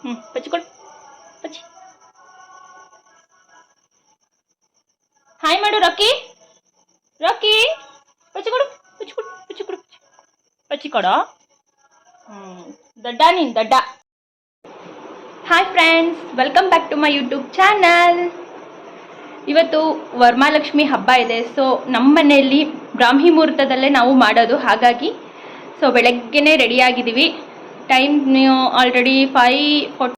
ಹ್ಞೂ ಪಚ್ಕೊಡು ಪಚ್ಚಿ ಹಾಯ್ ಮಾಡು ರಾಕಿ ರಾಕಿ ಪಚ್ಕೊಡು ಪಚ್ಕೊಡು ಪಚ್ಕೊಡು ಪಚ್ಚಿ ಕೊಡೋ ಹ್ಞೂ ದಡ್ಡ ನೀನು, ದಡ್ಡ. Hi friends welcome back to my YouTube channel ಇವತ್ತು ವರ್ಮಾಲಕ್ಷ್ಮಿ ಹಬ್ಬ ಇದೆ ಸೊ ನಮ್ಮ ಮನೆಯಲ್ಲಿ ಬ್ರಾಹ್ಮಿ ಮುಹೂರ್ತದಲ್ಲೇ ನಾವು ಮಾಡೋದು. ಹಾಗಾಗಿ ಸೊ ಬೆಳಗ್ಗೆನೇ ರೆಡಿಯಾಗಿದ್ದೀವಿ ಟೈಮ್ ನೀವು ಆಲ್ರೆಡಿ ಫೈ ಫೋರ್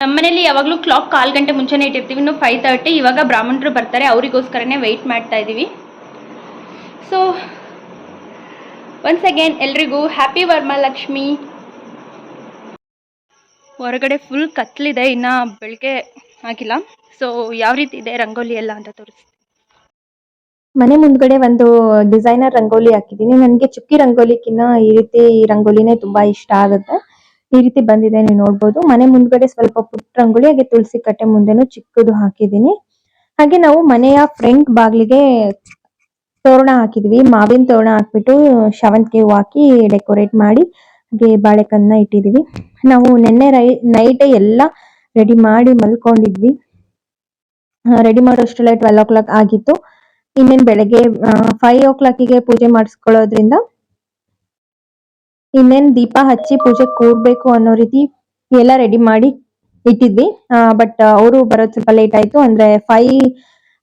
ನಮ್ಮನೇಲಿ ಯಾವಾಗಲೂ ಕ್ಲಾಕ್ ಕಾಲು ಗಂಟೆ ಮುಂಚೆನೇ ಇಟ್ಟಿರ್ತೀವಿ, ಇನ್ನು ಫೈವ್ ತರ್ಟಿ ಇವಾಗ ಬ್ರಾಹ್ಮಣರು ಬರ್ತಾರೆ, ಅವರಿಗೋಸ್ಕರನೇ ವೆಯ್ಟ್ ಮಾಡ್ತಾ ಇದ್ದೀವಿ ಸೊ ಒನ್ಸ್ ಅಗೇನ್ ಎಲ್ರಿಗೂ ಹ್ಯಾಪಿ ವರಮಹಾಲಕ್ಷ್ಮಿ ಹೊರಗಡೆ ಫುಲ್ ಕತ್ತಲಿದೆ ಇನ್ನು ಬೆಳಗ್ಗೆ ಆಗಿಲ್ಲ. ಸೊ ಯಾವ ರೀತಿ ಇದೆ ರಂಗೋಲಿ ಎಲ್ಲ ಅಂತ ತೋರಿಸ್ತೀನಿ. ಮನೆ ಮುಂದ್ಗಡೆ ಒಂದು ಡಿಸೈನರ್ ರಂಗೋಲಿ ಹಾಕಿದೀನಿ ನನಗೆ ಚುಕ್ಕಿ ರಂಗೋಲಿಕ್ಕಿನ್ನ ಈ ರೀತಿ ರಂಗೋಲಿನೇ ತುಂಬಾ ಇಷ್ಟ ಆಗುತ್ತೆ. ಈ ರೀತಿ ಬಂದಿದೆ ನೀವು ನೋಡ್ಬೋದು. ಮನೆ ಮುಂದ್ಗಡೆ ಸ್ವಲ್ಪ ಪುಟ್ಟ ರಂಗೋಲಿ, ಹಾಗೆ ತುಳಸಿ ಕಟ್ಟೆ ಮುಂದೆನು ಚಿಕ್ಕದು ಹಾಕಿದೀನಿ ಹಾಗೆ ನಾವು ಮನೆಯ ಫ್ರಂಟ್ ಬಾಗ್ಲಿಗೆ ತೋರಣ ಹಾಕಿದ್ವಿ. ಮಾವಿನ ತೋರಣ ಹಾಕ್ಬಿಟ್ಟು ಶಾವಂತಿಗೆ ಹೂವು ಹಾಕಿ ಡೆಕೋರೇಟ್ ಮಾಡಿ, ಹಾಗೆ ಬಾಳೆಕನ್ನ ಇಟ್ಟಿದೀವಿ ನಾವು ನಿನ್ನೆ ರೈ, ನೈಟ್ ಎಲ್ಲ ರೆಡಿ ಮಾಡಿ ಮಲ್ಕೊಂಡಿದ್ವಿ. ರೆಡಿ ಮಾಡೋಷ್ಟೆಲ್ಲ ಟ್ವೆಲ್ ಓ ಕ್ಲಾಕ್ ಆಗಿತ್ತು. ಇನ್ನೇನ್ ಬೆಳಗ್ಗೆ ಫೈವ್ ಓ ಕ್ಲಾಕಿಗೆ ಪೂಜೆ ಮಾಡಿಸ್ಕೊಳ್ಳೋದ್ರಿಂದ ಇನ್ನೇನ್ ದೀಪ ಹಚ್ಚಿ ಪೂಜೆ ಕೂರ್ಬೇಕು ಅನ್ನೋ ರೀತಿ ಎಲ್ಲ ರೆಡಿ ಮಾಡಿ ಇಟ್ಟಿದ್ವಿ. ಬಟ್ ಅವರು ಬರೋದ್ ಸ್ವಲ್ಪ ಲೇಟ್ ಆಯ್ತು. ಅಂದ್ರೆ ಫೈವ್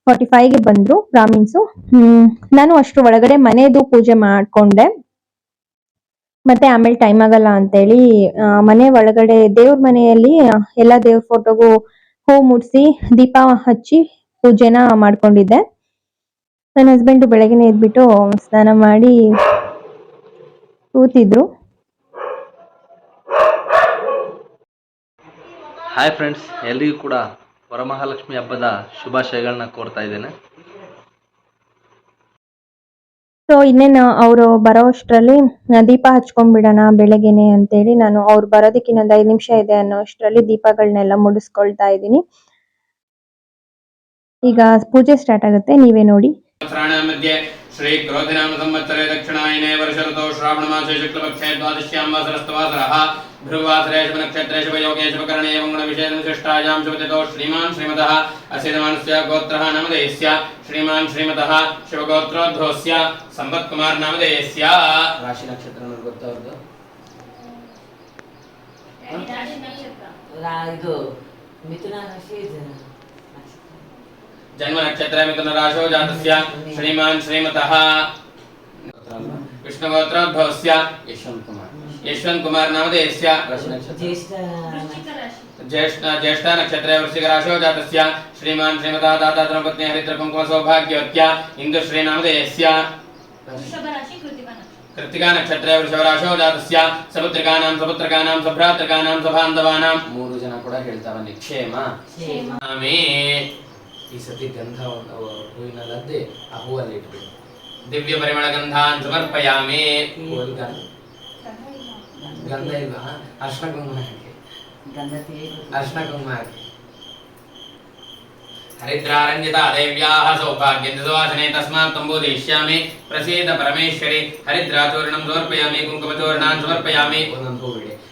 ಫಾರ್ಟಿ ಫೈವ್ಗೆ ಬಂದ್ರು ಬ್ರಾಹ್ಮಿನ್ಸು. ಹ್ಮ್, ನಾನು ಅಷ್ಟು ಒಳಗಡೆ ಮನೆದು ಪೂಜೆ ಮಾಡ್ಕೊಂಡೆ. ಮತ್ತೆ ಆಮೇಲೆ ಟೈಮ್ ಆಗಲ್ಲ ಅಂತೇಳಿ ಮನೆ ಒಳಗಡೆ ದೇವ್ರ ಮನೆಯಲ್ಲಿ ಎಲ್ಲಾ ದೇವ್ರ ಫೋಟೋಗೂ ಹೂ ಮುಡ್ಸಿ ದೀಪ ಹಚ್ಚಿ ಪೂಜೆನ ಮಾಡ್ಕೊಂಡಿದ್ದೆ. ನನ್ನ ಹಸ್ಬೆಂಡ್ ಬೆಳಗ್ಗೆ ಎದ್ಬಿಟ್ಟು ಸ್ನಾನ ಮಾಡಿ ಕೂತಿದ್ರು. ಹಾಯ್ ಫ್ರೆಂಡ್ಸ್ ಎಲ್ರಿಗೂ ಕೂಡ ವರಮಹಾಲಕ್ಷ್ಮಿ ಹಬ್ಬದ ಶುಭಾಶಯಗಳನ್ನ ಕೋರ್ತಾ ಇದ್ದೇನೆ. ಸೊ ಇನ್ನೇನು ಅವರು ಬರೋ ಅಷ್ಟರಲ್ಲಿ ದೀಪ ಹಚ್ಕೊಂಡ್ಬಿಡೋಣ ಬೆಳಗ್ಗೆನೆ ಅಂತೇಳಿ ನಾನು ಅವ್ರು ಬರೋದಕ್ಕೆ ಇನ್ನೊಂದು ಐದು ನಿಮಿಷ ಇದೆ ಅನ್ನೋ ಅಷ್ಟರಲ್ಲಿ ದೀಪಗಳನ್ನೆಲ್ಲ ಮುಡಿಸ್ಕೊಳ್ತಾ ಇದ್ದೀನಿ. ಈಗ ಪೂಜೆ ಸ್ಟಾರ್ಟ್ ಆಗುತ್ತೆ ನೀವೇ ನೋಡಿ. सहस्राणां मध्ये श्री क्रोधिनाम संवत्सरे दक्षिणायने वर्ष ऋतौ श्रावणमासे शुक्लपक्षे द्वादश्यां वासरस्तवासरः भृगुवासरे शुभनक्षत्रे शुभयोगे शुभकरणे एवं गुणविशेषं विशिष्टायां शुभतिथौ श्रीमान् श्रीमतः असीदमानस्य गोत्रः नामधेयस्य श्रीमान् श्रीमतः शिवगोत्रोद्भवस्य सम्पत्कुमार नामधेयस्य ರಾಶಿ ನಕ್ಷತ್ರ ನನಗೆ ಗೊತ್ತವ್ರದ್ದು ರಾ- ಇದು ಮಿಥುನ ರಾಶಿ జన్మ నక్షత్రమిథున రాశో జాతస్య శ్రీమాన్ శ్రీమతః విష్ణుగోత్రోద్భవస్య యశ్వంత్ కుమార్ యశ్వంత్ కుమార్ నామధేయస్య ज्येष्ठ ज्येष्ठा नक्षत्रे वृश्चिक राशो जातस्य श्रीमान् श्रीमता दाता द्रौपत्नी हरिद्रकुङ्कुम सौभाग्यवत्या इन्दुश्री नामधेयस्य कृत्तिका नक्षत्रे वृषभ राशो जातस्य सपुत्रिकानां सपुत्रकानां सभ्रातृकानां सभान्धवानां ಮೂರು ಜನ ಕೂಡ ಹೇಳ್ತಾವ ನಿಕ್ಷೇಮ ಕ್ಷೇಮ ಆಮೇ ಈ ಸತಿ ಗಂಧ ಒಂದು ಹೂವಿನ ಲದ್ದೆ ಆ ಹೂವಲ್ಲಿ ಇಟ್ಬಿಡಿ ದಿವ್ಯ ಪರಿಮಳ ಗಂಧಾನ್ ಸಮರ್ಪಯಾಮಿ ಹೂವಲ್ಲಿ ಗಂಧ ಗಂಧ ಇಲ್ವಾ ಅರ್ಶನ ಕುಂಕುಮ ಹಾಕಿ ಗಂಧ ತೀರಿ ಅರ್ಶನ ಕುಂಕುಮ ಹಾಕಿ हरिद्रारञ्जिता देव्याः सौभाग्यं सुवासने तस्मात् तम्बोधयिष्यामि प्रसीद परमेश्वरि हरिद्राचूर्णं समर्पयामि कुङ्कुमचूर्णान् समर्पयामि ಒಂದೊಂದು ಹೂ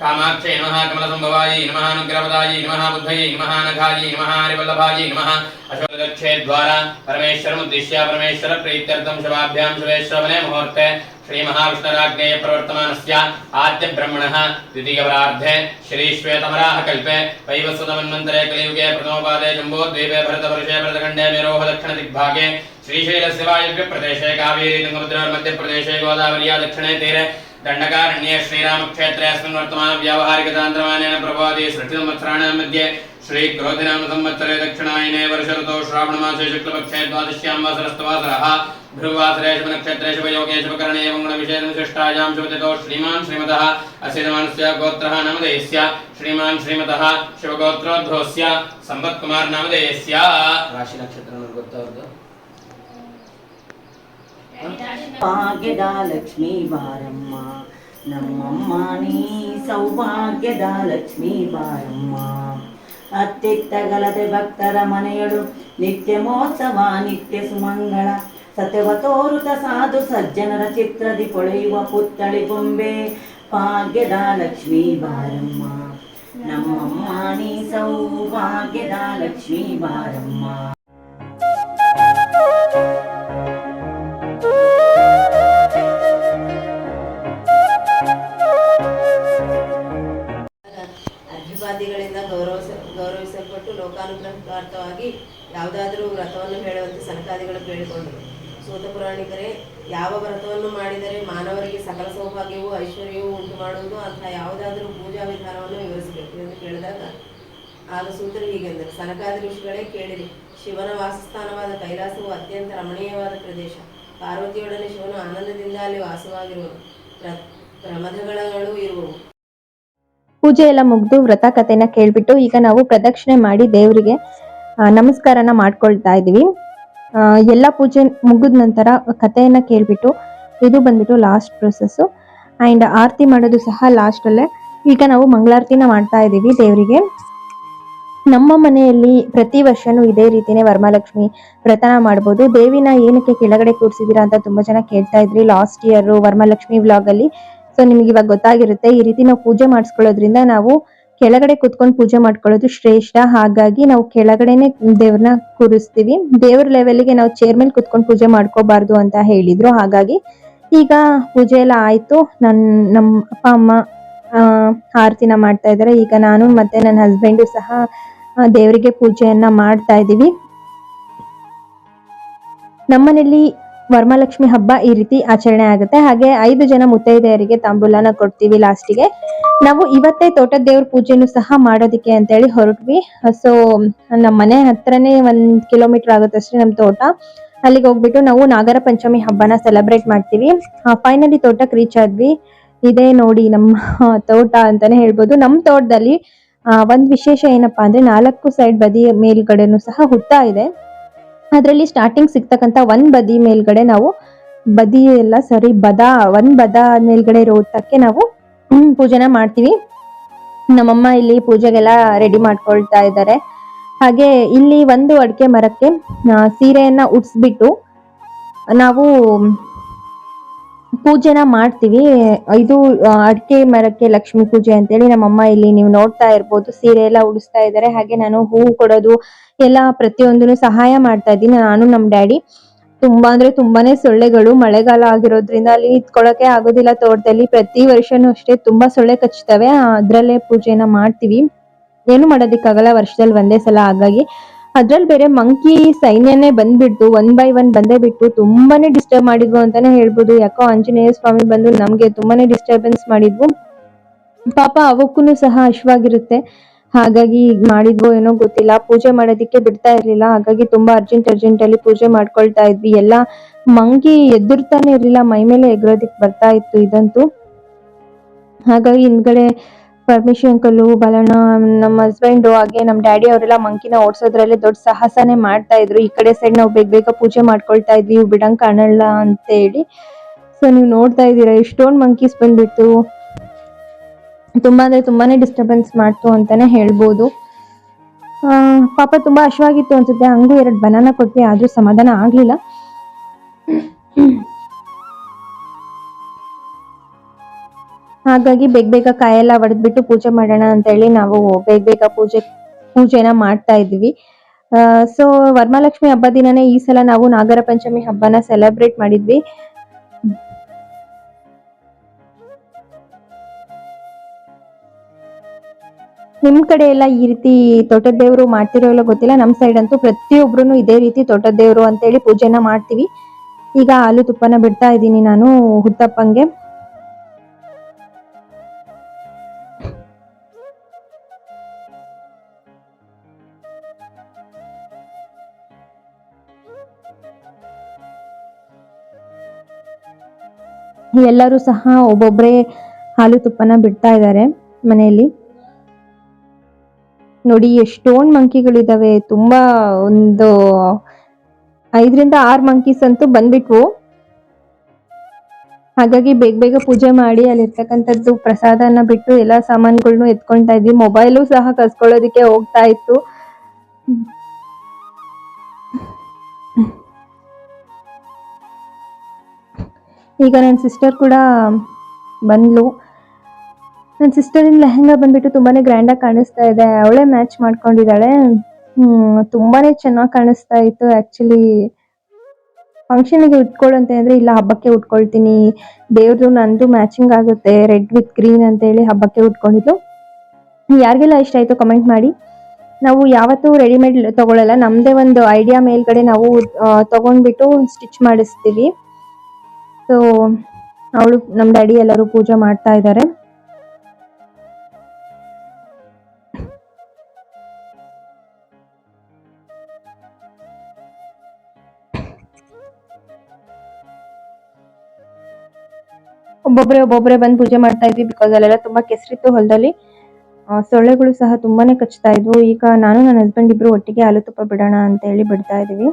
कामाक्षै नमः, कमलसम्भवायै नमः, अनुग्रहपदायै नमः, बुद्धयै नमः नघायै नमः, हरिवल्लभायै नमः। अश्वदक्षे द्वारा परमेश्वरमुद्दिश्य परमेश्वर प्रीत्यर्थं शवाभ्यां शुभेश्वरवने मुहूर्ते श्रीमहाविष्णुराज्ञेय प्रवर्तमानस्य आद्यब्रह्मणः द्वितीयवरार्धे श्रीश्वेतमराः कल्पे वैवस्वतमन्वन्तरे कलियुगे प्रथमोपादे जम्बोद्वीपे भरतवर्षे भरतखण्डे मेरोह दक्षिणदिग्भागे श्रीशैलस्य वायव्यप्रदेशे कावेरी तुङ्गभद्रामध्यप्रदेशे गोदावर्या दक्षिणे तीरे दंडकारण्य श्रीराम क्षेत्र वर्तमान व्यावहारिक वर्तमानव्यावहारिकतान्तरमानेन सृष्टि षष्टिसंवत्सराणां मध्ये श्री क्रोधिनाम संवत्सरे दक्षिणायने वर्ष ऋतो वर्षऋतौ श्रावणमासे शुक्लपक्षे द्वादश्यां वासरस्तवासरः, भृगवासरे शुभ नक्षत्रे शुभ योगे शुभ करणे एवं गुण विशेष निष्ठायाम शुभ शुभतिथौ श्रीमान श्रीमतः असीतमानस्य गोत्रः नामधेयस्य श्रीमान श्रीमतः शिवगोत्रोद्भवस्य सम्पत्कुमार् राशि राशिनक्षत्रं गोत्रवर्गः। ಭಾಗ್ಯದ ಲಕ್ಷ್ಮೀ ಬಾರಮ್ಮ. ನಮ್ಮಮ್ಮ, ನೀ ಸೌಭಾಗ್ಯದ ಲಕ್ಷ್ಮೀ ಬಾರಮ್ಮ. ಅತ್ತಿತ್ತಗಲದೆ ಭಕ್ತರ ಮನೆಯಳು ನಿತ್ಯ ಮಹೋತ್ಸವ, ನಿತ್ಯ ಸುಮಂಗಳ. ಸತ್ಯವ ತೋರುತ ಸಾಧು ಸಜ್ಜನರ ಚಿತ್ರದಿ ಪೊಳೆಯುವ ಪುತ್ತಳಿ ಗೊಂಬೆ ಭಾಗ್ಯದ ಲಕ್ಷ್ಮೀ ಬಾರಮ್ಮ. ನಮ್ಮಮ್ಮ, ನೀ ಸೌಭಾಗ್ಯದ ಲಕ್ಷ್ಮೀ ಬಾರಮ್ಮ. ಲೋಕಾನುಗ್ರಹಾರ್ಥವಾಗಿ ಯಾವುದಾದರೂ ವ್ರತವನ್ನು ಹೇಳುವಂತೆ ಸನಕಾದಿಗಳು ಕೇಳಿಕೊಂಡರು. ಸೂತ ಪುರಾಣಿಕರೇ, ಯಾವ ವ್ರತವನ್ನು ಮಾಡಿದರೆ ಮಾನವರಿಗೆ ಸಕಲ ಸೌಭಾಗ್ಯವೂ ಐಶ್ವರ್ಯವೂ ಉಂಟು ಮಾಡುವುದು? ಅಂತಹ ಯಾವುದಾದರೂ ಪೂಜಾ ವಿಧಾನವನ್ನು ವಿವರಿಸಬೇಕು ಎಂದು ಕೇಳಿದಾಗ, ಆಗ ಸೂತ್ರ ಹೀಗೆಂದರು. ಸನಕಾದಿ ಋಷಿಗಳೇ ಕೇಳಿರಿ, ಶಿವನ ವಾಸಸ್ಥಾನವಾದ ಕೈಲಾಸವು ಅತ್ಯಂತ ರಮಣೀಯವಾದ ಪ್ರದೇಶ. ಪಾರ್ವತಿಯೊಡನೆ ಶಿವನು ಆನಂದದಿಂದ ಅಲ್ಲಿ ವಾಸವಾಗಿರುವನು. ಪ್ರ, ಪ್ರಮದಗಳು ಇರುವವು. ಪೂಜೆ ಎಲ್ಲ ಮುಗ್ದು ವ್ರತ ಕಥೆನ ಕೇಳ್ಬಿಟ್ಟು ಈಗ ನಾವು ಪ್ರದಕ್ಷಿಣೆ ಮಾಡಿ ದೇವರಿಗೆ ನಮಸ್ಕಾರನ ಮಾಡ್ಕೊಳ್ತಾ ಇದೀವಿ ಎಲ್ಲ ಪೂಜೆ ಮುಗಿದ ನಂತರ ಕಥೆಯನ್ನ ಕೇಳ್ಬಿಟ್ಟು ಇದು ಬಂದ್ಬಿಟ್ಟು ಲಾಸ್ಟ್ ಪ್ರೊಸೆಸ್ ಅಂಡ್ ಆರತಿ ಮಾಡೋದು ಸಹ ಲಾಸ್ಟ್ ಅಲ್ಲೇ. ಈಗ ನಾವು ಮಂಗಳಾರತಿನ ಮಾಡ್ತಾ ಇದೀವಿ ದೇವರಿಗೆ. ನಮ್ಮ ಮನೆಯಲ್ಲಿ ಪ್ರತಿ ವರ್ಷನೂ ಇದೇ ರೀತಿನೇ ವರಮಹಾಲಕ್ಷ್ಮಿ ವ್ರತನ ಮಾಡ್ಬೋದು. ದೇವಿನ ಏನಕ್ಕೆ ಕೆಳಗಡೆ ಕೂರಿಸಿದೀರಾ ಅಂತ ತುಂಬಾ ಜನ ಕೇಳ್ತಾ ಇದ್ರಿ. ಲಾಸ್ಟ್ ಇಯರ್ ವರಮಹಾಲಕ್ಷ್ಮಿ ವ್ಲಾಗ್ ಅಲ್ಲಿ ಸೊ ನಿಮ್ಗೆ ಇವಾಗ ಗೊತ್ತಾಗಿರುತ್ತೆ, ಈ ರೀತಿ ನಾವು ಪೂಜೆ ಮಾಡಿಸ್ಕೊಳ್ಳೋದ್ರಿಂದ ನಾವು ಕೆಳಗಡೆ ಕುತ್ಕೊಂಡು ಪೂಜೆ ಮಾಡ್ಕೊಳ್ಳೋದು ಶ್ರೇಷ್ಠ. ಹಾಗಾಗಿ ನಾವು ಕೆಳಗಡೆನೆ ದೇವ್ರನ್ನ ಕೂರಿಸ್ತೀವಿ. ದೇವ್ರ ಲೆವೆಲ್ಗೆ ನಾವು ಚೇರ್ ಮೇಲೆ ಕುತ್ಕೊಂಡು ಪೂಜೆ ಮಾಡ್ಕೋಬಾರ್ದು ಅಂತ ಹೇಳಿದ್ರು. ಹಾಗಾಗಿ ಈಗ ಪೂಜೆ ಎಲ್ಲ ಆಯ್ತು. ನನ್ ನಮ್ಮ ಅಪ್ಪ, ಅಮ್ಮ ಆರತಿನಾ ಮಾಡ್ತಾ ಇದ್ದಾರೆ. ಈಗ ನಾನು ಮತ್ತೆ ನನ್ನ ಹಸ್ಬೆಂಡು ಸಹ ದೇವರಿಗೆ ಪೂಜೆಯನ್ನ ಮಾಡ್ತಾ ಇದೀವಿ ನಮ್ಮನೇಲಿ ವರಮಹಾಲಕ್ಷ್ಮಿ ಹಬ್ಬ ಈ ರೀತಿ ಆಚರಣೆ ಆಗುತ್ತೆ. ಹಾಗೆ ಐದು ಜನ ಮುತ್ತೈದೆಯರಿಗೆ ತಾಂಬೂಲನ ಕೊಡ್ತೀವಿ ಲಾಸ್ಟಿಗೆ. ನಾವು ಇವತ್ತೇ ತೋಟದ ದೇವ್ರ ಪೂಜೆನು ಸಹ ಮಾಡೋದಕ್ಕೆ ಅಂತ ಹೇಳಿ ಹೊರಟ್ವಿ. ಸೊ ನಮ್ಮ ಮನೆ ಹತ್ರನೇ ಒಂದ್ ಕಿಲೋಮೀಟರ್ ಆಗುತ್ತೆ ಅಷ್ಟೇ ನಮ್ ತೋಟ. ಅಲ್ಲಿಗೆ ಹೋಗ್ಬಿಟ್ಟು ನಾವು ನಾಗರ ಪಂಚಮಿ ಹಬ್ಬನ ಸೆಲೆಬ್ರೇಟ್ ಮಾಡ್ತೀವಿ. ಫೈನಲಿ ತೋಟಕ್ಕೆ ರೀಚ್ ಆದ್ವಿ. ಇದೇ ನೋಡಿ ನಮ್ಮ ತೋಟ ಅಂತಾನೆ ಹೇಳ್ಬೋದು. ನಮ್ಮ ತೋಟದಲ್ಲಿ ಒಂದ್ ವಿಶೇಷ ಏನಪ್ಪಾ ಅಂದ್ರೆ ನಾಲ್ಕು ಸೈಡ್ ಬದಿ ಮೇಲ್ಗಡೆನೂ ಸಹ ಹುತ್ತ ಇದೆ. ಅದರಲ್ಲಿ ಸ್ಟಾರ್ಟಿಂಗ್ ಸಿಗ್ತಕ್ಕಂತ ಒಂದ್ ಬದಿ ಮೇಲ್ಗಡೆ ನಾವು ಬದಿ ಎಲ್ಲ ಸರಿ ಬದ, ಒಂದ್ ಬದ ಮೇಲ್ಗಡೆ ಇರೋ ನಾವು ಪೂಜೆನ ಮಾಡ್ತೀವಿ. ನಮ್ಮಮ್ಮ ಇಲ್ಲಿ ಪೂಜೆಗೆಲ್ಲ ರೆಡಿ ಮಾಡ್ಕೊಳ್ತಾ ಇದ್ದಾರೆ. ಹಾಗೆ ಇಲ್ಲಿ ಒಂದು ಅಡಿಕೆ ಮರಕ್ಕೆ ಸೀರೆಯನ್ನ ಉಡ್ಸ್ಬಿಟ್ಟು ನಾವು ಪೂಜೆನ ಮಾಡ್ತೀವಿ. ಇದು ಅಡಿಕೆ ಮರಕ್ಕೆ ಲಕ್ಷ್ಮೀ ಪೂಜೆ ಅಂತೇಳಿ ನಮ್ಮಮ್ಮ ಇಲ್ಲಿ ನೀವು ನೋಡ್ತಾ ಇರ್ಬೋದು. ಸೀರೆ ಎಲ್ಲ ಉಡಿಸ್ತಾ ಇದ್ದಾರೆ. ಹಾಗೆ ನಾನು ಹೂವು ಕೊಡೋದು ಎಲ್ಲ ಪ್ರತಿಯೊಂದನ್ನು ಸಹಾಯ ಮಾಡ್ತಾ ಇದ್ದೀನಿ. ನಾನು ನಮ್ ಡ್ಯಾಡಿ. ತುಂಬಾ ಅಂದ್ರೆ ತುಂಬಾನೇ ಸೊಳ್ಳೆಗಳು, ಮಳೆಗಾಲ ಆಗಿರೋದ್ರಿಂದ ಅಲ್ಲಿ ನಿಂತ್ಕೊಳ್ಳೋಕೆ ಆಗೋದಿಲ್ಲ ತೋಟದಲ್ಲಿ. ಪ್ರತಿ ವರ್ಷನೂ ಅಷ್ಟೇ ತುಂಬಾ ಸೊಳ್ಳೆ ಕಚ್ತವೆ ಅದ್ರಲ್ಲೇ ಪೂಜೆನ ಮಾಡ್ತೀವಿ. ಏನು ಮಾಡೋದಕ್ಕಾಗಲ್ಲ, ವರ್ಷದಲ್ಲಿ ಒಂದೇ ಸಲ. ಹಾಗಾಗಿ ಅದ್ರಲ್ಲಿ ಬೇರೆ ಮಂಕಿ ಸೈನ್ಯನೇ ಬಂದ್ಬಿಡ್ತು. ಒನ್ ಬೈ ಒನ್ ಬಂದೇ ಬಿಟ್ಟು ತುಂಬಾನೇ ಡಿಸ್ಟರ್ಬ್ ಮಾಡಿದ್ವು ಅಂತಾನೆ ಹೇಳ್ಬೋದು. ಯಾಕೋ ಆಂಜನೇಯ ಸ್ವಾಮಿ ಬಂದು ನಮ್ಗೆ ತುಂಬಾನೇ ಡಿಸ್ಟರ್ಬೆನ್ಸ್ ಮಾಡಿದ್ವು. ಪಾಪ ಅವಕ್ಕೂ ಸಹ ಹಶ್ವಾಗಿರುತ್ತೆ ಹಾಗಾಗಿ ಈಗ ಮಾಡಿದ್ವೋ ಏನೋ ಗೊತ್ತಿಲ್ಲ. ಪೂಜೆ ಮಾಡೋದಿಕ್ಕೆ ಬಿಡ್ತಾ ಇರ್ಲಿಲ್ಲ. ಹಾಗಾಗಿ ತುಂಬಾ ಅರ್ಜೆಂಟ್ ಅರ್ಜೆಂಟ್ ಅಲ್ಲಿ ಪೂಜೆ ಮಾಡ್ಕೊಳ್ತಾ ಇದ್ವಿ. ಎಲ್ಲ ಮಂಕಿ ಎದುರ್ತಾನೆ ಇರ್ಲಿಲ್ಲ. ಮೈ ಮೇಲೆ ಎಗರೋದಿಕ್ ಬರ್ತಾ ಇತ್ತು ಇದಂತೂ. ಹಾಗಾಗಿ ಹಿಂದ್ಗಡೆ ಪರಮೇಶ್ ಅಂಕಲು ಬಾಲಣ್ಣ, ನಮ್ಮ ಹಸ್ಬೆಂಡ್ ಹಾಗೆ ನಮ್ಮ ಡ್ಯಾಡಿ ಅವರೆಲ್ಲ ಮಂಕಿನ ಓಡ್ಸೋದ್ರಲ್ಲಿ ದೊಡ್ಡ ಸಾಹಸನೇ ಮಾಡ್ತಾ ಇದ್ರು. ಈ ಕಡೆ ಸೈಡ್ ನಾವು ಬೇಗ ಬೇಗ ಪೂಜೆ ಮಾಡ್ಕೊಳ್ತಾ ಇದ್ವಿ. ಬಿಡಂಗ ಬಿಡಂಗ್ ಕಾಣಲ್ಲ ಅಂತ ಹೇಳಿ ಸೊ ನೀವು ನೋಡ್ತಾ ಇದ್ದೀರಾ, ಎಷ್ಟೊಂದು ಮಂಕೀಸ್ ಬಂದ್ಬಿಟ್ಟು ತುಂಬಾ ಅಂದ್ರೆ ತುಂಬಾನೇ ಡಿಸ್ಟರ್ಬೆನ್ಸ್ ಮಾಡ್ತು ಅಂತಾನೆ ಹೇಳ್ಬೋದು. ಪಾಪ ತುಂಬಾ ಹಶ್ವಾಗಿತ್ತು ಅನ್ಸುತ್ತೆ. ಹಂಗೂ ಎರಡು ಬನಾನ ಕೊಟ್ವಿ, ಆದ್ರೂ ಸಮಾಧಾನ ಆಗ್ಲಿಲ್ಲ. ಹಾಗಾಗಿ ಬೇಗ ಬೇಗ ಕಾಯೆಲ್ಲ ಒಡೆದ್ಬಿಟ್ಟು ಪೂಜೆ ಮಾಡೋಣ ಅಂತ ಹೇಳಿ ನಾವು ಬೇಗ ಬೇಗ ಪೂಜೆ, ಪೂಜೆನ ಮಾಡ್ತಾ ಇದ್ವಿ. ಸೊ ವರಮಹಾಲಕ್ಷ್ಮಿ ಹಬ್ಬ ದಿನನೇ ಈ ಸಲ ನಾವು ನಾಗರ ಪಂಚಮಿ ಹಬ್ಬನ ಸೆಲೆಬ್ರೇಟ್ ಮಾಡಿದ್ವಿ. ನಿಮ್ ಕಡೆ ಎಲ್ಲ ಈ ರೀತಿ ತೋಟದ ದೇವರು ಮಾಡ್ತಿರೋ ಇಲ್ಲ ಗೊತ್ತಿಲ್ಲ. ನಮ್ ಸೈಡ್ ಅಂತೂ ಪ್ರತಿಯೊಬ್ರು ಇದೇ ರೀತಿ ತೋಟದ ದೇವ್ರು ಅಂತೇಳಿ ಪೂಜೆನ ಮಾಡ್ತೀವಿ. ಈಗ ಹಾಲು ತುಪ್ಪನ ಬಿಡ್ತಾ ಇದ್ದೀನಿ ನಾನು ಹುತ್ತಪ್ಪಂಗೆ. ಎಲ್ಲರೂ ಸಹ ಒಬ್ಬೊಬ್ರೆ ಹಾಲು ತುಪ್ಪನ ಬಿಡ್ತಾ ಇದ್ದಾರೆ ಮನೆಯಲ್ಲಿ. ನೋಡಿ, ಎಷ್ಟೊಂದು ಮಂಕಿಗಳಿದಾವೆ ತುಂಬಾ ಒಂದು ಐದರಿಂದ ಆರು ಮಂಕೀಸ್ ಅಂತೂ ಬಂದ್ಬಿಟ್ವು. ಹಾಗಾಗಿ ಬೇಗ ಬೇಗ ಪೂಜೆ ಮಾಡಿ, ಅಲ್ಲಿರ್ತಕ್ಕಂಥದ್ದು ಪ್ರಸಾದನ ಬಿಟ್ಟು ಎಲ್ಲಾ ಸಾಮಾನುಗಳ್ನು ಎತ್ಕೊಳ್ತಾ ಇದ್ವಿ. ಮೊಬೈಲು ಸಹ ಕಸ್ಕೊಳ್ಳೋದಕ್ಕೆ ಹೋಗ್ತಾ ಇತ್ತು. ಈಗ ನನ್ನ ಸಿಸ್ಟರ್ ಕೂಡ ಬಂದ್ಲು. ನನ್ನ ಸಿಸ್ಟರಿನ ಲೆಹಂಗಾ ಬಂದ್ಬಿಟ್ಟು ತುಂಬಾನೇ ಗ್ರ್ಯಾಂಡ್ ಆಗಿ ಕಾಣಿಸ್ತಾ ಇದೆ. ಅವಳೇ ಮ್ಯಾಚ್ ಮಾಡ್ಕೊಂಡಿದ್ದಾಳೆ. ತುಂಬಾನೇ ಚೆನ್ನಾಗಿ ಕಾಣಿಸ್ತಾ ಇತ್ತು ಆಕ್ಚುಲಿ ಫಂಕ್ಷನ್ಗೆ ಅಂತ ಅಂದ್ರೆ ಇಲ್ಲ, ಹಬ್ಬಕ್ಕೆ ಉಟ್ಕೊಳ್ತೀನಿ. ದೇವ್ರದು ನಂದು ಮ್ಯಾಚಿಂಗ್ ಆಗುತ್ತೆ ರೆಡ್ ವಿತ್ ಗ್ರೀನ್ ಅಂತ ಹೇಳಿ ಹಬ್ಬಕ್ಕೆ ಉಟ್ಕೊಂಡಿದ್ದು ಯಾರಿಗೆಲ್ಲ ಇಷ್ಟ ಆಯ್ತು ಕಮೆಂಟ್ ಮಾಡಿ. ನಾವು ಯಾವತ್ತೂ ರೆಡಿಮೇಡ್ ತಗೊಳ್ಳಲ್ಲ ನಮ್ದೇ ಒಂದು ಐಡಿಯಾ ಮೇಲ್ಗಡೆ ನಾವು ತಗೊಂಡ್ಬಿಟ್ಟು ಸ್ಟಿಚ್ ಮಾಡಿಸ್ತೀವಿ. ಸೊ ಅವಳು ನಮ್ಮ ಡ್ಯಾಡಿ ಎಲ್ಲರೂ ಪೂಜೆ ಮಾಡ್ತಾ ಇದ್ದಾರೆ. ಒಬ್ಬೊಬ್ರೆ ಒಬ್ಬೊಬ್ರೆ ಬಂದು ಪೂಜೆ ಮಾಡ್ತಾ ಇದ್ವಿ ಬಿಕಾಸ್ ಅಲ್ಲೆಲ್ಲ ತುಂಬಾ ಕೆಸರಿತ್ತು ಹೊಲದಲ್ಲಿ. ಸೊಳ್ಳೆಗಳು ಸಹ ತುಂಬಾನೇ ಕಚ್ತಾ ಇದ್ವು. ಈಗ ನಾನು, ನನ್ನ ಹಸ್ಬೆಂಡ್ ಇಬ್ರು ಒಟ್ಟಿಗೆ ಹಾಲು ತುಪ್ಪ ಬಿಡೋಣ ಅಂತ ಹೇಳಿ ಬಿಡ್ತಾ ಇದೀವಿ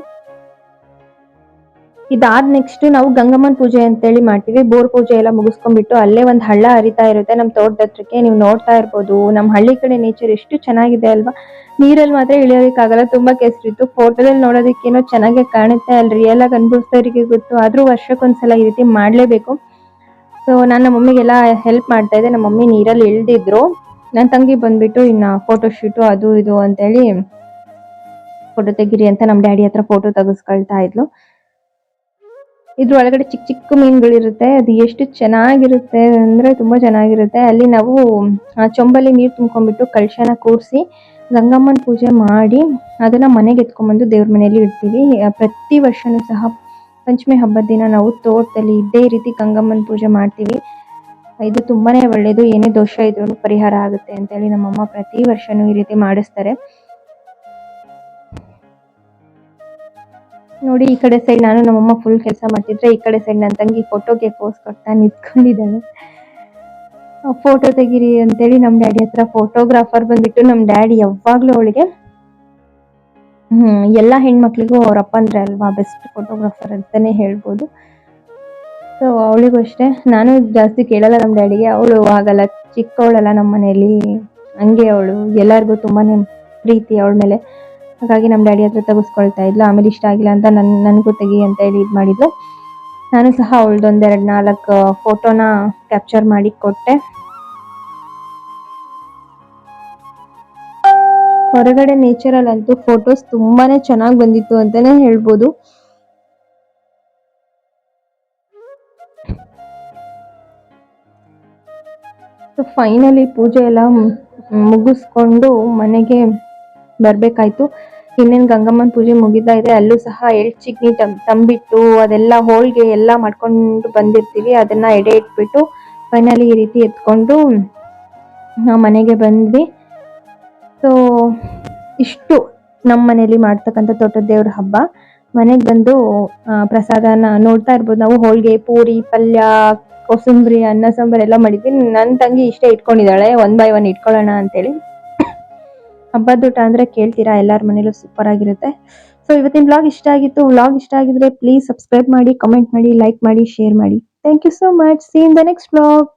ಇದಾದ ನೆಕ್ಸ್ಟ್ ನಾವು ಗಂಗಮ್ಮನ ಪೂಜೆ ಅಂತೇಳಿ ಮಾಡ್ತೀವಿ. ಬೋರ್ ಪೂಜೆ ಎಲ್ಲ ಮುಗಿಸ್ಕೊಂಡ್ಬಿಟ್ಟು ಅಲ್ಲೇ ಒಂದು ಹಳ್ಳ ಹರಿತಾ ಇರುತ್ತೆ. ನಮ್ಮ ತೋಟದ ಹತ್ರಕ್ಕೆ ನೀವು ನೋಡ್ತಾ ಇರ್ಬೋದು. ನಮ್ಮ ಹಳ್ಳಿ ಕಡೆ ನೇಚರ್ ಎಷ್ಟು ಚೆನ್ನಾಗಿದೆ ಅಲ್ವಾ? ನೀರಲ್ಲಿ ಮಾತ್ರ ಇಳಿಯೋದಕ್ಕಾಗಲ್ಲ. ತುಂಬಾ ಕೆಸರಿತ್ತು. ಫೋಟೋದಲ್ಲಿ ನೋಡೋದಕ್ಕೇನೋ ಚೆನ್ನಾಗಿ ಕಾಣುತ್ತೆ. ಅಲ್ಲಿ ರಿಯಲ್ ಆಗಿ ಅನುಭವಿಸೋರಿಗೆ ಗೊತ್ತು. ಆದ್ರೂ ವರ್ಷಕ್ಕೊಂದ್ಸಲ ಈ ರೀತಿ ಮಾಡ್ಲೇಬೇಕು. ಸೊ ನಾನು ನಮ್ಮ ಮಮ್ಮಿಗೆಲ್ಲ ಹೆಲ್ಪ್ ಮಾಡ್ತಾ ಇದ್ದೆ. ನಮ್ಮ ಮಮ್ಮಿ ನೀರಲ್ಲಿ ಇಳ್ದಿದ್ರು. ನನ್ನ ತಂಗಿ ಬಂದ್ಬಿಟ್ಟು ಇನ್ನ ಫೋಟೋ ಶೂಟು ಅದು ಇದು ಅಂತೇಳಿ ಫೋಟೋ ತೆಗಿರಿ ಅಂತ ನಮ್ಮ ಡ್ಯಾಡಿ ಹತ್ರ ಫೋಟೋ ತೆಗೆಸ್ಕೊಳ್ತಾ ಇದ್ಲು. ಇದ್ರ ಒಳಗಡೆ ಚಿಕ್ಕ ಚಿಕ್ಕ ಮೀನುಗಳಿರುತ್ತೆ. ಅದು ಎಷ್ಟು ಚೆನ್ನಾಗಿರುತ್ತೆ ಅಂದ್ರೆ ತುಂಬಾ ಚೆನ್ನಾಗಿರುತ್ತೆ. ಅಲ್ಲಿ ನಾವು, ಆ ಚೊಂಬಲ್ಲಿ ನೀರು ತುಂಬ್ಕೊಂಡ್ಬಿಟ್ಟು ಕಳಶನ ಕೂರಿಸಿ ಗಂಗಮ್ಮನ ಪೂಜೆ ಮಾಡಿ ಅದನ್ನ ಮನೆಗೆ ಎತ್ಕೊಂಡ್ಬಂದು ದೇವ್ರ ಮನೆಯಲ್ಲಿ ಇಡ್ತೀವಿ. ಪ್ರತಿ ವರ್ಷನೂ ಸಹ ಪಂಚಮಿ ಹಬ್ಬದ ದಿನ ನಾವು ತೋಟದಲ್ಲಿ ಇದೇ ರೀತಿ ಗಂಗಮ್ಮನ ಪೂಜೆ ಮಾಡ್ತೀವಿ. ಇದು ತುಂಬಾನೇ ಒಳ್ಳೇದು, ಏನೇ ದೋಷ ಇದ್ರೂ ಪರಿಹಾರ ಆಗುತ್ತೆ ಅಂತ ಹೇಳಿ ನಮ್ಮಮ್ಮ ಪ್ರತಿ ವರ್ಷನೂ ಈ ರೀತಿ ಮಾಡಿಸ್ತಾರೆ. ನೋಡಿ, ಈ ಕಡೆ ಸೈಡ್ ನಾನು ನಮ್ಮಮ್ಮ ಫುಲ್ ಕೆಲಸ ಮಾಡ್ತಿದ್ರೆ, ಈ ಕಡೆ ಸೈಡ್ ನನ್ನ ತಂಗಿ ಫೋಟೋಗೆ ಪೋಸ್ ಕೊಡ್ತಾ ನಿಂತ್ಕೊಂಡಿದ್ದಾನೆ ಫೋಟೋ ತೆಗೀರಿ ಅಂತೇಳಿ ನಮ್ಮ ಡ್ಯಾಡಿ ಹತ್ರ ಫೋಟೋಗ್ರಾಫರ್ ಬಂದ್ಬಿಟ್ಟು ನಮ್ಮ ಡ್ಯಾಡಿ ಯಾವಾಗ್ಲೂ ಅವಳಿಗೆ ಎಲ್ಲಾ ಹೆಣ್ಮಕ್ಳಿಗೂ ಅವ್ರ ಅಪ್ಪ ಅಂದ್ರೆ ಅಲ್ವಾ ಬೆಸ್ಟ್ ಫೋಟೋಗ್ರಾಫರ್ ಅಂತಾನೆ ಹೇಳ್ಬೋದು. ಸೊ ಅವಳಿಗೂ ಅಷ್ಟೇ. ನಾನು ಜಾಸ್ತಿ ಕೇಳಲ್ಲ ನಮ್ಮ ಡ್ಯಾಡಿಗೆ ಅವಳು ಆಗಲ್ಲ ಚಿಕ್ಕವಳಲ್ಲ ನಮ್ಮ ಮನೆಯಲ್ಲಿ. ಹಂಗೆ ಅವಳು. ಎಲ್ಲರಿಗೂ ತುಂಬಾ ಪ್ರೀತಿ ಅವಳ ಮೇಲೆ. ಹಾಗಾಗಿ ನಮ್ಮ ಡ್ಯಾಡಿ ಹತ್ರ ತೆಗೆಸ್ಕೊಳ್ತಾ ಇದ್ಲು. ಆಮೇಲೆ ಇಷ್ಟ ಆಗಿಲ್ಲ ಅಂತ ನನ್, ನನಗೂ ತೆಗಿ ಅಂತ ಹೇಳಿ ಇದು ಮಾಡಿದ್ಲು. ನಾನು ಸಹ ಅವಳದೊಂದೆರಡು ನಾಲ್ಕು ಫೋಟೋನ ಕ್ಯಾಪ್ಚರ್ ಮಾಡಿ ಕೊಟ್ಟೆ. ಹೊರಗಡೆ ನೇಚರಲ್ ಅಂತೂ ಫೋಟೋಸ್ ತುಂಬಾನೇ ಚೆನ್ನಾಗಿ ಬಂದಿತ್ತು ಅಂತಾನೆ ಹೇಳ್ಬೋದು. ಫೈನಲಿ ಪೂಜೆ ಎಲ್ಲ ಮುಗಿಸ್ಕೊಂಡು ಮನೆಗೆ ಬರಬೇಕಾಯ್ತು. ಇನ್ನೇನು ಗಂಗಮ್ಮನ ಪೂಜೆ ಮುಗಿತಾ ಇದೆ, ಅಲ್ಲೂ ಸಹ ಎಳ್ ಚಿಗ್ನಿ ತಂಬಿಟ್ಟು ಅದೆಲ್ಲ ಹೋಳಿಗೆ ಎಲ್ಲ ಮಾಡ್ಕೊಂಡು ಬಂದಿರ್ತೀವಿ, ಅದನ್ನ ಎಡೆ ಇಟ್ಬಿಟ್ಟು ಫೈನಲಿ ಈ ರೀತಿ ಎತ್ಕೊಂಡು ನಾವು ಮನೆಗೆ ಬಂದ್ವಿ. ಸೊ ಇಷ್ಟು ನಮ್ಮ ಮನೇಲಿ ಮಾಡ್ತಕ್ಕಂಥ ತೋಟದ ದೇವ್ರ ಹಬ್ಬ. ಮನೆಗೆ ಬಂದು ಪ್ರಸಾದನ ನೋಡ್ತಾ ಇರ್ಬೋದು. ನಾವು ಹೋಳಿಗೆ, ಪೂರಿ, ಪಲ್ಯ, ಕೋಸಂಬರಿ, ಅನ್ನ, ಸಾಂಬಾರ್ ಎಲ್ಲ ಮಾಡಿದ್ವಿ. ನನ್ನ ತಂಗಿ ಇಷ್ಟೇ ಇಟ್ಕೊಂಡಿದ್ದಾಳೆ. ಒನ್ ಬೈ ಒನ್ ಇಟ್ಕೊಳ್ಳೋಣ ಅಂತೇಳಿ. ಹಬ್ಬದ ಊಟ ಅಂದ್ರೆ ಕೇಳ್ತೀರಾ? ಎಲ್ಲರ ಮನೇಲೂ ಸೂಪರ್ ಆಗಿರುತ್ತೆ. ಸೊ ಇವತ್ತಿನ ವ್ಲಾಗ್ ಇಷ್ಟ ಆಗಿತ್ತು. ವ್ಲಾಗ್ ಇಷ್ಟ ಆಗಿದ್ರೆ ಪ್ಲೀಸ್ ಸಬ್ಸ್ಕ್ರೈಬ್ ಮಾಡಿ ಕಮೆಂಟ್ ಮಾಡಿ ಲೈಕ್ ಮಾಡಿ ಶೇರ್ ಮಾಡಿ. Thank you so much seen the next vlog